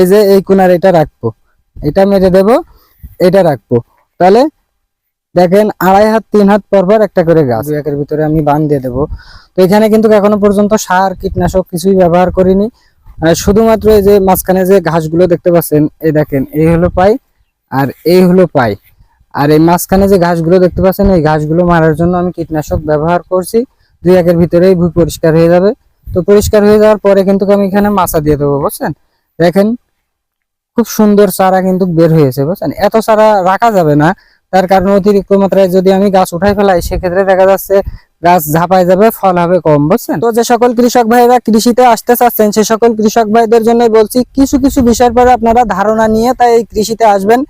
এই যে এই কোনার এটা রাখব। এটা মেরে দেব এটা রাখব। তাহলে দেখেন আড়াই হাত তিন হাত পর পর একটা করে গাছ। একের ভিতরে আমি বান দিয়ে দেবো। তো এখানে কিন্তু এখনও পর্যন্ত সার কীটনাশক কিছুই ব্যবহার করিনি। শুধুমাত্র এই যে মাঝখানে যে ঘাসগুলো দেখতে পাচ্ছেন এই দেখেন এই হলো পাই আর এই হলো পাই। আর এই মাঝখানে যে ঘাসগুলো দেখতে পাচ্ছেন এই ঘাসগুলো মারার জন্য আমি কীটনাশক ব্যবহার করছি। দুই একের ভিতরেই ভুই পরিষ্কার হয়ে যাবে। তো পরিষ্কার হয়ে যাওয়ার পরে কিন্তু আমি এখানে মাছা দিয়ে দেবো বুঝছেন? দেখেন খুব সুন্দর চারা কিন্তু বের হয়েছে, বুঝছেন? এত চারা রাখা যাবে না। তার কারণে অতিরিক্ত মাত্রায় যদি আমি গাছ উঠাই ফেলাই, সেক্ষেত্রে দেখা যাচ্ছে গাছ ঝাঁপাই যাবে, ফল হবে কম, বুঝছেন? তো যে সকল কৃষক ভাইরা কৃষিতে আসতে চাচ্ছেন, সে সকল কৃষক ভাইদের জন্য বলছি, কিছু কিছু বিষয়ের পরে আপনারা ধারণা নিয়ে তাই এই কৃষিতে আসবেন।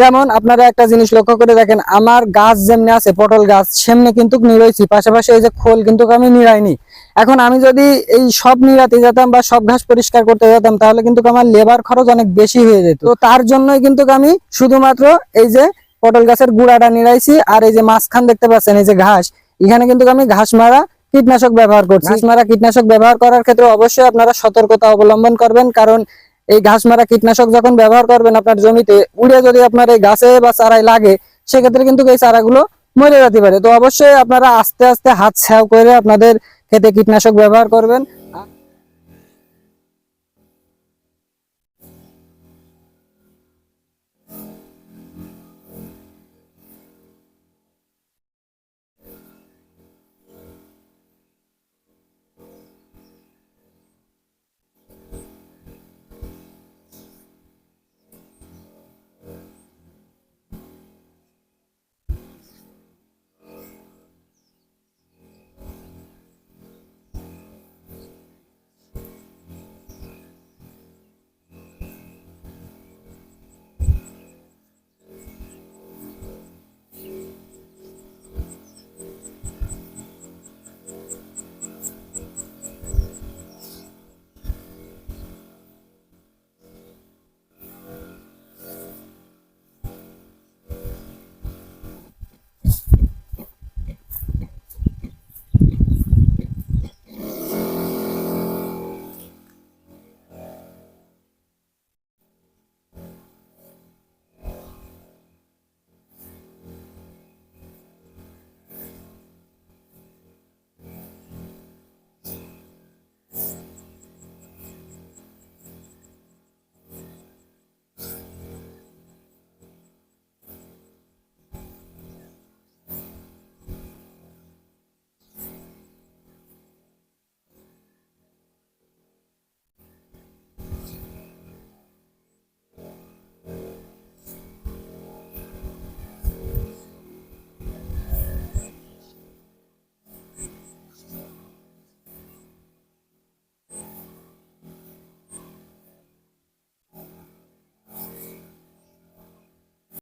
যেমন আপনারা একটা জিনিস লক্ষ্য করে দেখেন, আমার গাছ যেমনি আছে, পটল গাছ, সেমনি কিন্তু নিরইছি পাশাপাশি এই যে খোল কিন্তু আমি নিড়াইনি। এখন আমি যদি এই সব নিড়াতে যেতাম বা সব ঘাস পরিষ্কার করতে যেতাম, তাহলে কিন্তু আমার লেবার খরচ অনেক বেশি হয়ে যেত। তো তার জন্যই কিন্তু আমি শুধুমাত্র এই যে পটল গাছের গুঁড়াটা নিড়াইছি, আর এই যে মাঝখান দেখতে পাচ্ছেন, এই যে ঘাস এখানে কিন্তু আমি ঘাস মারা কীটনাশক ব্যবহার করছি। ঘাস মারা কীটনাশক ব্যবহার করার ক্ষেত্রে অবশ্যই আপনারা সতর্কতা অবলম্বন করবেন, কারণ এই ঘাস মারা কীটনাশক যখন ব্যবহার করবেন আপনার জমিতে, উড়ে যদি আপনার এই গাছে বা চারায় লাগে, সেক্ষেত্রে কিন্তু এই চারাগুলো মরে যেতে পারে। তো অবশ্যই আপনারা আস্তে আস্তে হাত ছাও করে আপনাদের খেতে কীটনাশক ব্যবহার করবেন।